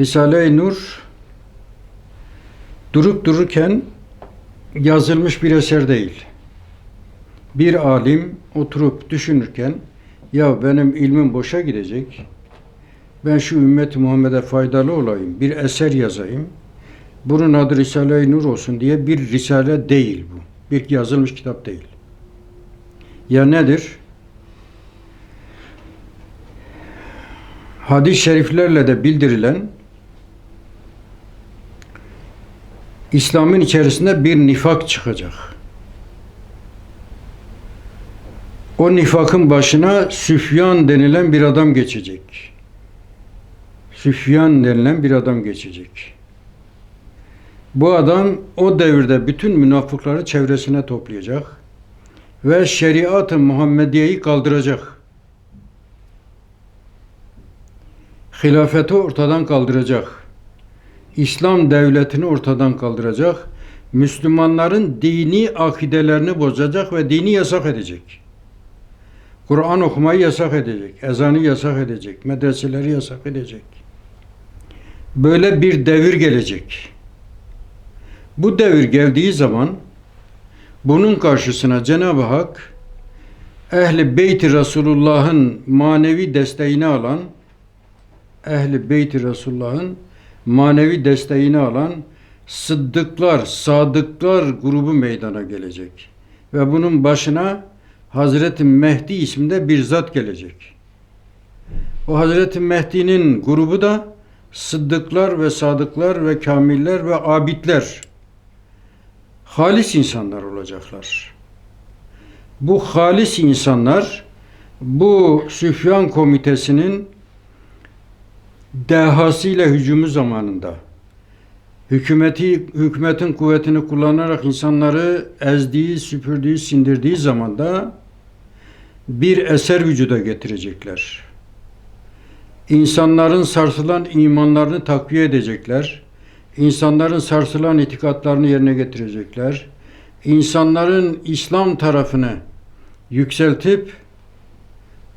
Risale-i Nur durup dururken yazılmış bir eser değil. Bir alim oturup düşünürken ya benim ilmim boşa gidecek. Ben şu ümmet Muhammed'e faydalı olayım. Bir eser yazayım. Bunun adı Risale-i Nur olsun diye bir risale değil bu. Bir yazılmış kitap değil. Ya nedir? Hadis-i şeriflerle de bildirilen İslam'ın içerisinde bir nifak çıkacak. O nifakın başına Süfyan denilen bir adam geçecek. Süfyan denilen bir adam geçecek. Bu adam o devirde bütün münafıkları çevresine toplayacak ve şeriat-ı Muhammediye'yi kaldıracak. Hilafeti ortadan kaldıracak. İslam devletini ortadan kaldıracak. Müslümanların dini akidelerini bozacak ve dini yasak edecek. Kur'an okumayı yasak edecek, ezanı yasak edecek, medreseleri yasak edecek. Böyle bir devir gelecek. Bu devir geldiği zaman bunun karşısına Cenab-ı Hak Ehli Beyti Resulullah'ın manevi desteğini alan Ehli Beyti Resulullah'ın manevi desteğini alan sıddıklar, sadıklar grubu meydana gelecek. Ve bunun başına Hazreti Mehdi isminde bir zat gelecek. O Hazreti Mehdi'nin grubu da sıddıklar ve sadıklar ve kamiller ve abidler. Halis insanlar olacaklar. Bu halis insanlar bu Süfyan komitesinin dehasıyla hücumu zamanında hükümeti hükümetin kuvvetini kullanarak insanları ezdiği, süpürdüğü, sindirdiği zamanda bir eser vücuda getirecekler. İnsanların sarsılan imanlarını takviye edecekler. İnsanların sarsılan itikatlarını yerine getirecekler. İnsanların İslam tarafını yükseltip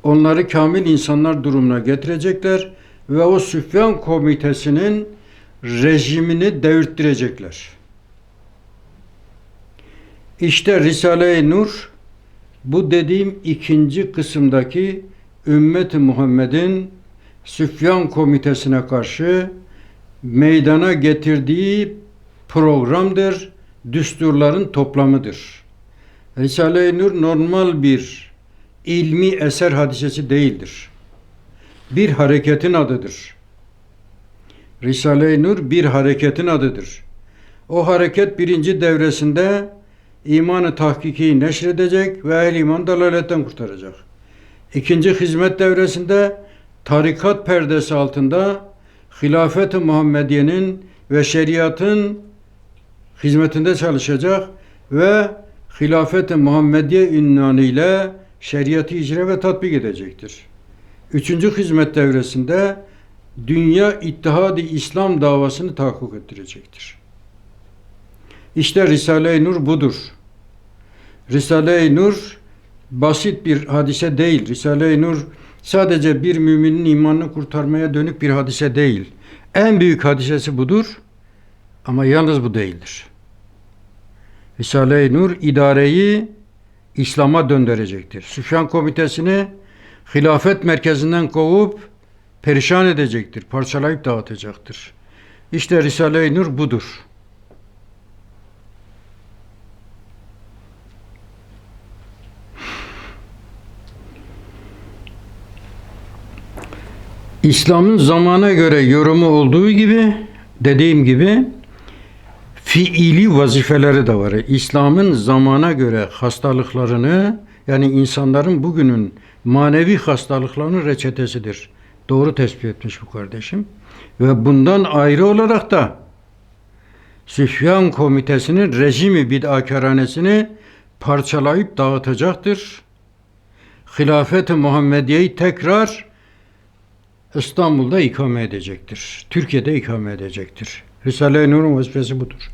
onları kamil insanlar durumuna getirecekler ve o Süfyan komitesinin rejimini devirttirecekler. İşte Risale-i Nur bu dediğim ikinci kısımdaki ümmeti Muhammed'in Süfyan komitesine karşı meydana getirdiği programdır, düsturların toplamıdır. Risale-i Nur normal bir ilmi eser hadisesi değildir. Bir hareketin adıdır. Risale-i Nur bir hareketin adıdır. O hareket birinci devresinde imanı tahkiki neşredecek ve ehl iman dalaletten kurtaracak. İkinci hizmet devresinde tarikat perdesi altında hilafet-i Muhammediye'nin ve şeriatın hizmetinde çalışacak ve hilafet-i Muhammediye ünvanı ile şeriatı icra ve tatbik edecektir. Üçüncü hizmet devresinde dünya ittihadi İslam davasını tahakkuk ettirecektir. İşte Risale-i Nur budur. Risale-i Nur basit bir hadise değil. Risale-i Nur sadece bir müminin imanını kurtarmaya dönük bir hadise değil. En büyük hadisesi budur ama yalnız bu değildir. Risale-i Nur idareyi İslam'a döndürecektir. Süfyan komitesini hilafet merkezinden kovup perişan edecektir, parçalayıp dağıtacaktır. İşte Risale-i Nur budur. İslam'ın zamana göre yorumu olduğu gibi dediğim gibi fiili vazifeleri de var. İslam'ın zamana göre hastalıklarını yani insanların bugünün manevi hastalıklarının reçetesidir. Doğru tespit etmiş bu kardeşim. Ve bundan ayrı olarak da Süfyan komitesinin rejimi bid'akaranesini parçalayıp dağıtacaktır. Hilafet-i Muhammediye'yi tekrar İstanbul'da ikame edecektir. Türkiye'de ikame edecektir. Risale-i Nur'un vazifesi budur.